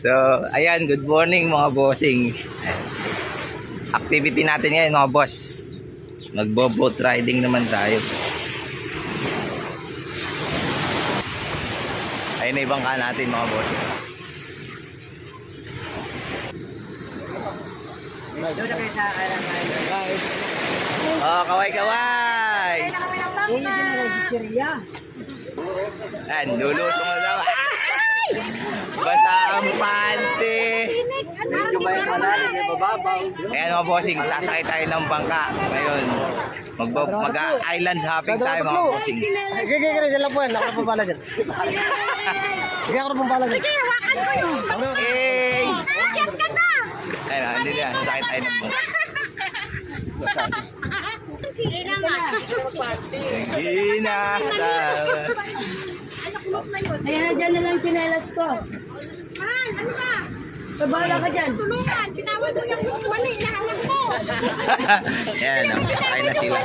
So, ayan, good morning mga bossing. Activity natin ngayon mga boss. Magbo-boat riding naman tayo. Ayun na ibang ka natin mga bossing. Oh, kaway-kaway! Ayan, luluto mo. Ay! Basa ang pante! Medyo may malalim, may mababaw. Ayan mga bossing, sasakay tayo ng bangka ngayon. Mag mag-island hopping tayo mga bossing. Sige, sige, sige, dyan lang po yan. Ako na pala dyan. Sige, ako na pala dyan. Ako na. Hey! Ayun, ah, hindi na, sasakay tayo ng bangka. Hindi na. Ayan na dyan na lang chinelas ko. Ano ka? Pabala ka dyan. Tulungan, tinawag mo yung mali, nahanap mo. Ayan, ah, sasakay na sila.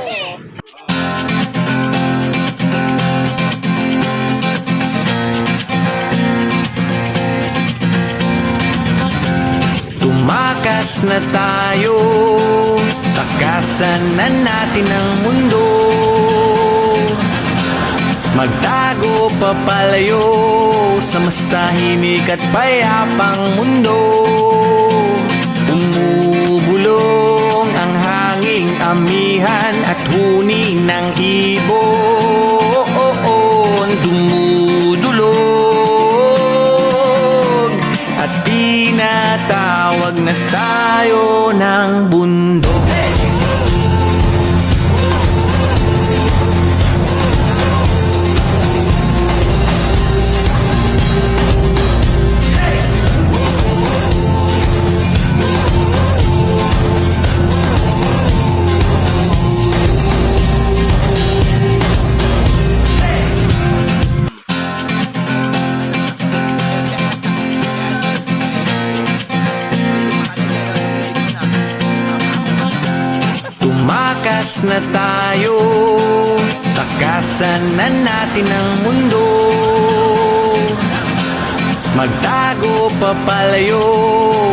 Tumakas na tayo Takasan na natin ang mundo Magtago papalayo Sa mas tahimik at payapang mundo. Umubulong ang hanging amihan At huni ng ibon Dumudulog At tinatawag na tayo ng bundok Tumakas na tayo. Takasan na natin ang mundo. Magtago papalayo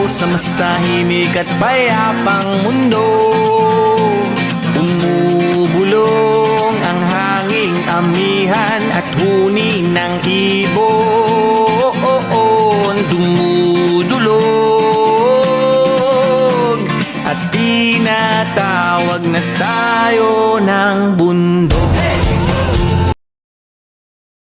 Sa mas tahimik at payapang mundo. Umubulong ang hanging amihan At huni ng ibon Dumudulog na tayo ng bundok